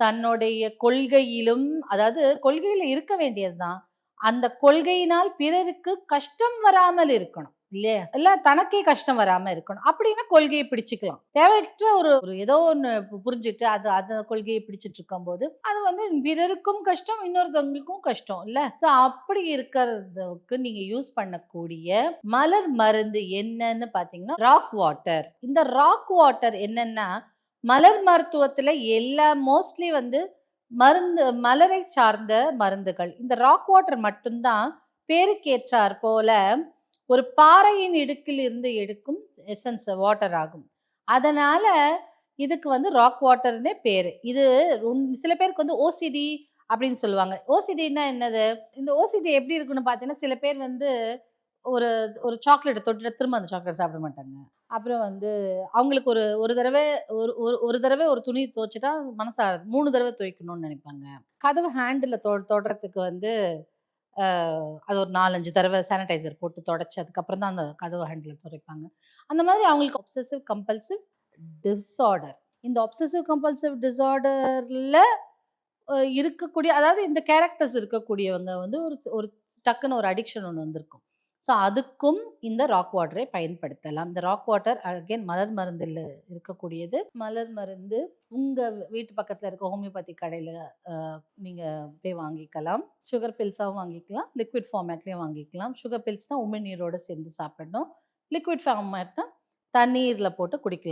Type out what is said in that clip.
தன்னுடைய கொள்கையிலும் அதாவது கொள்கையில இருக்க வேண்டியதுதான். அந்த கொள்கையினால் பிறருக்கு கஷ்டம் வராமல் இருக்கணும் இல்லையா? இல்ல தனக்கே கஷ்டம் வராம இருக்கணும். அப்படின்னா கொள்கையை பிடிச்சுக்கலாம். தேவையற்ற ஒரு ஒரு ஏதோ ஒன்று புரிஞ்சுட்டு அது அந்த கொள்கையை பிடிச்சிட்டு இருக்கும்போது அது வந்து பிறருக்கும் கஷ்டம் இன்னொருத்தவங்களுக்கும் கஷ்டம் இல்ல? அப்படி இருக்கிறதுக்கு நீங்க யூஸ் பண்ணக்கூடிய மலர் மருந்து என்னன்னு பாத்தீங்கன்னா ராக் வாட்டர் இந்த ராக் வாட்டர் என்னன்னா மலர் மருத்துவத்துல எல்லா மோஸ்ட்லி வந்து மருந்து மலரை சார்ந்த மருந்துகள். இந்த ராக் வாட்டர் மட்டும்தான் பேருக்கேற்றார் போல ஒரு பாறையின் இடுக்கில் இருந்து எடுக்கும் எசன்ஸ் வாட்டர் ஆகும். அதனால இதுக்கு வந்து ராக் வாட்டர்னே பேர். இது சில பேருக்கு வந்து ஓசிடி அப்படின்னு சொல்லுவாங்க. ஓசிடின்னா என்னது? இந்த ஓசிடி எப்படி இருக்குன்னு பார்த்தீங்கன்னா சில பேர் வந்து ஒரு ஒரு சாக்லேட்டை தொட்டு திரும்ப அந்த சாக்லேட் சாப்பிட மாட்டாங்க. அப்புறம் வந்து அவங்களுக்கு ஒரு ஒரு தடவை ஒரு ஒரு ஒரு தடவை ஒரு துணி துவைச்சிட்டா மனசாக மூணு தடவை துவைக்கணும்னு நினைப்பாங்க. கதவு ஹேண்டில் தொ தொடுறதுக்கு வந்து அது ஒரு நாலஞ்சு தடவை சானிடைசர் போட்டு தொடச்சி அதுக்கப்புறம் தான் அந்த கதவு ஹேண்டில் துடைப்பாங்க அந்த மாதிரி அவங்களுக்கு ஒப்சசிவ் கம்பல்சிவ் டிஸார்டர் இந்த ஒப்சசிவ் கம்பல்சிவ் டிஸார்டரில் இருக்கக்கூடிய அதாவது இந்த கேரக்டர்ஸ் இருக்கக்கூடியவங்க வந்து ஒரு ஒரு டக்குன்னு ஒரு அடிக்ஷன் ஒன்று வந்திருக்கும். ஸோ அதுக்கும் இந்த ராக் வாட்டரை பயன்படுத்தலாம். இந்த ராக் வாட்டர் அகைன் மலர் மருந்தில் இருக்கக்கூடியது. மலர் மருந்து உங்கள் வீட்டு பக்கத்தில் இருக்க ஹோமியோபதி கடையில் நீங்கள் போய் வாங்கிக்கலாம். சுகர் பில்ஸாகவும் வாங்கிக்கலாம். லிக்விட் ஃபார்மேட்லேயும் வாங்கிக்கலாம். சுகர் பில்ஸ்னால் உமிழ்நீரோடு சேர்ந்து சாப்பிடணும். லிக்விட் ஃபார்மேட்னா தண்ணீரில் போட்டு குடிக்கலாம்.